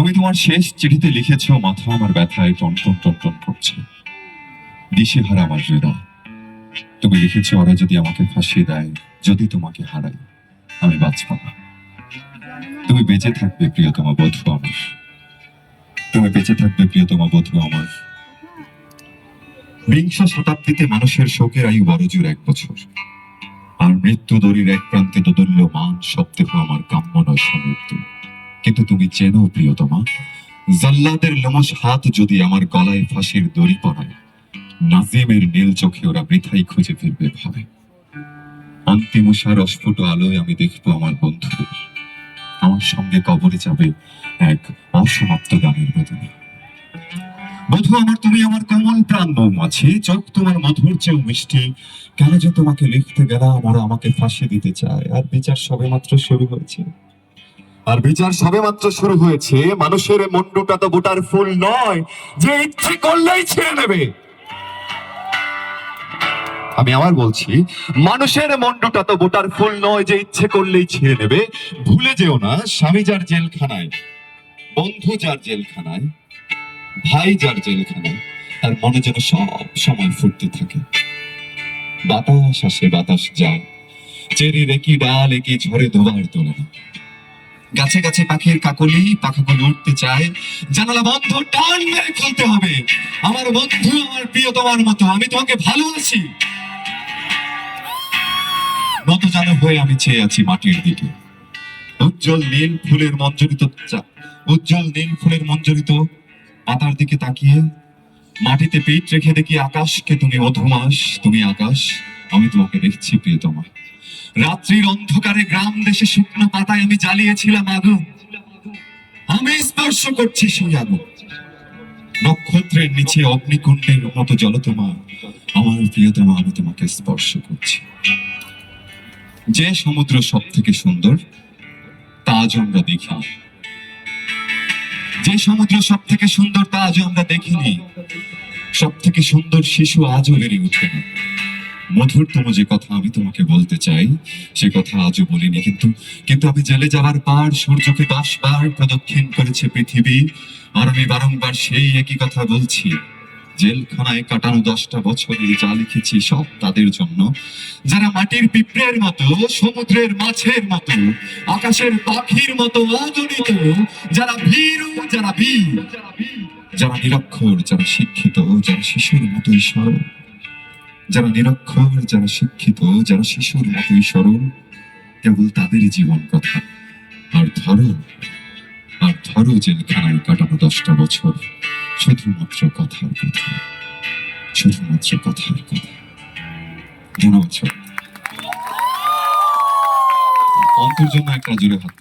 তুমি তোমার শেষ চিঠিতে লিখেছ, মাথা আমার ব্যথায় টনটন টনটন করছে। দিশেহারা আমার হৃদয়, তুমি লিখেছ, ওরা যদি আমাকে ফাঁসিয়ে দেয়, যদি তোমাকে হারাই আমি বাঁচব না। তুমি বেঁচে থাকবে, প্রিয়তমা বধূ আমার। তুমি বেঁচে থাকবে, প্রিয়তমা বধূ আমার। বিংশ শতাব্দীতে মানুষের শোকের আয়ু বড়জোর এক বছর। আর মৃত্যু দড়ির এক প্রান্তে দোদল্য মান সপ্তাহ আমার কাম্য নয় সমৃদ্ধ। কিন্তু তুমি চেনো, প্রিয়তমা, জল্লাদের লোমস হাত যদি আমার গলায় ফাঁসির দড়ি পড়ায় নাজিমের নীল চোখে ওরা বৃথাই খুঁজে ফিরবে ভাবে। অন্তিম উষার অস্ফুট আলোয় আমি দেখব আমার বন্ধুদের আমার সঙ্গে কবরে যাবে এক অসমাপ্ত গানের বেদনা। বধু আমার, তুমি আমার কমল প্রাণ মৌমাছি, চোখ তোমার মধুর চেয়েও মিষ্টি। কেন যে তোমাকে লিখতে গেলাম, ওরা আমাকে ফাঁসি দিতে চায়, আর বিচার সবে মাত্র শুরু হয়েছে। আর বিচার সবে মাত্র শুরু হয়েছে। মানুষের মন্ডুটা তো বোটার ফুল নয়, যে ইচ্ছে করলেই ছেড়ে নেবে। আমি আবার বলছি, মানুষের মন্ডুটা তো বোটার ফুল নয়, যে ইচ্ছে করলেই ছেড়ে নেবে। ভুলে যেও না, স্বামী যার জেলখানায়, বন্ধু যার জেলখানায়, ভাই যার জেলখানায়, তার মনে যেন সব সময় ফুটতে থাকে। বাতাস আসে, বাতাস যায়। চেরি রেকি ডাল, একি ঝরে ধোবার তোলে। না গাছে গাছে পাখির কাকলি, পাখাগুলো উঠতে চায়। জানালা বন্ধ, টান মেরে খুলতে হবে। আমার বন্ধু, আমার প্রিয়, তোমার মতো, আমি তোমাকে ভালোবাসি। নত জানো হয়ে আমি চেয়ে আছি মাটির দিকে। উজ্জ্বল নীল ফুলের মঞ্জরিত উজ্জ্বল নীল ফুলের মঞ্জরিত পাতার দিকে তাকিয়ে, মাটিতে পিঠ রেখে দেখি আকাশকে তুমি অধমাস, তুমি আকাশ। আমি তোমাকে দেখছি প্রিয়তমা। রাত্রির অন্ধকারে গ্রাম দেশে শুকনো পাতায় আমি জ্বালিয়েছিলাম আগুন। আমি স্পর্শ করছি সেই আগুন। নক্ষত্রের নিচে অগ্নিকুণ্ডের মতো জলতমা। আমার প্রিয়তমা, আমি তোমাকে স্পর্শ করছি। যে সমুদ্র সব থেকে সুন্দর, তা আজ আমরা দেখিনি যে সমুদ্র সব থেকে সুন্দর, তা আজও আমরা দেখিনি। সব থেকে সুন্দর শিশু আজও বেড়ে ওঠে না। মধুরতম যে কথা আমি তোমাকে বলতে চাই, সে কথা আজও বলিনি, কিন্তু কিন্তু আমি জেলে যাওয়ার পার সূর্যকে দশ বার প্রদক্ষিণ করেছে পৃথিবী, আর আমি বারংবার সেই একই কথা বলছি। জেলখানায় কাটানো দশটা বছরে যা লিখেছি সব তাদের জন্য। যারা মাটির পিঁপড়ের মতো, সমুদ্রের মাছের মতো, আকাশের পাখির মতো অজনিত, যারা ভীরু, যারা বীর, যারা নিরক্ষর, যারা শিক্ষিত, যারা শিশুর মতোই সরল। যারা নিরক্ষর, যারা শিক্ষিত, যারা শিশুর মতোই সরল কেবল তাদেরই জীবন কথা। আর ধরো আর ধরো জেলখানায় কাটানো দশটা বছর, শুধুমাত্র কথার কথা, শুধুমাত্র কথার কথা। ধন্যবাদ। অন্তর জন্য একটা জোরে হাত